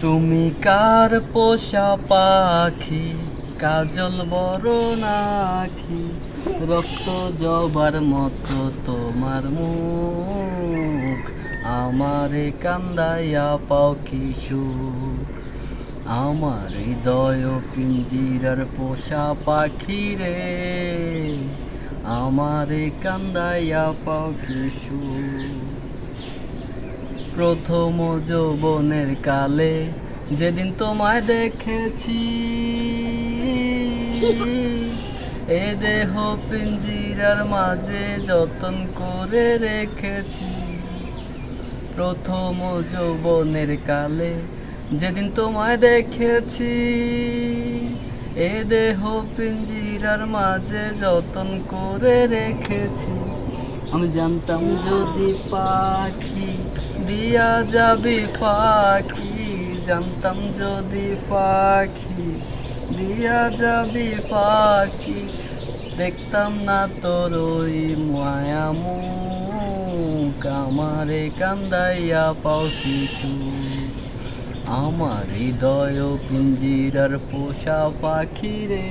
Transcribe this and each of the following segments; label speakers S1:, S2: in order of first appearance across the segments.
S1: তুমি কার পোষা পাখি? কাজল বড় নাখি রক্ত জবার মতো তোমার মুখ। আমারে কান্দাইয়া পাও কি সুখ? আমার হৃদয় পিঞ্জিরার পোষা পাখি রে। আমারে কান্দাইয়া পাও কি সুখ? প্রথম যৌবনের কালে যেদিন তোমায় দেখেছি। এ দেহ পিঞ্জিরার মাঝে যতন করে রেখেছি। প্রথম যৌবনের কালে যেদিন তোমায় দেখেছি। এ দেহ পিঞ্জিরার মাঝে যতন করে রেখেছি। আমি জানতাম যদি পাখি দিয়া যাবি পাখি, জানতাম যদি পাখি। দিয়া যাবি পাখি, দেখতাম না তোর ওই মায়া মুখ। আমারে কান্দাইয়া পাও কিছু আমার হৃদয় পিঞ্জিরার পোষা পাখি রে।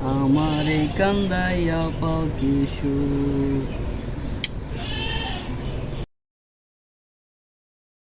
S1: আমারে কান্দাইয়া পাও কিছু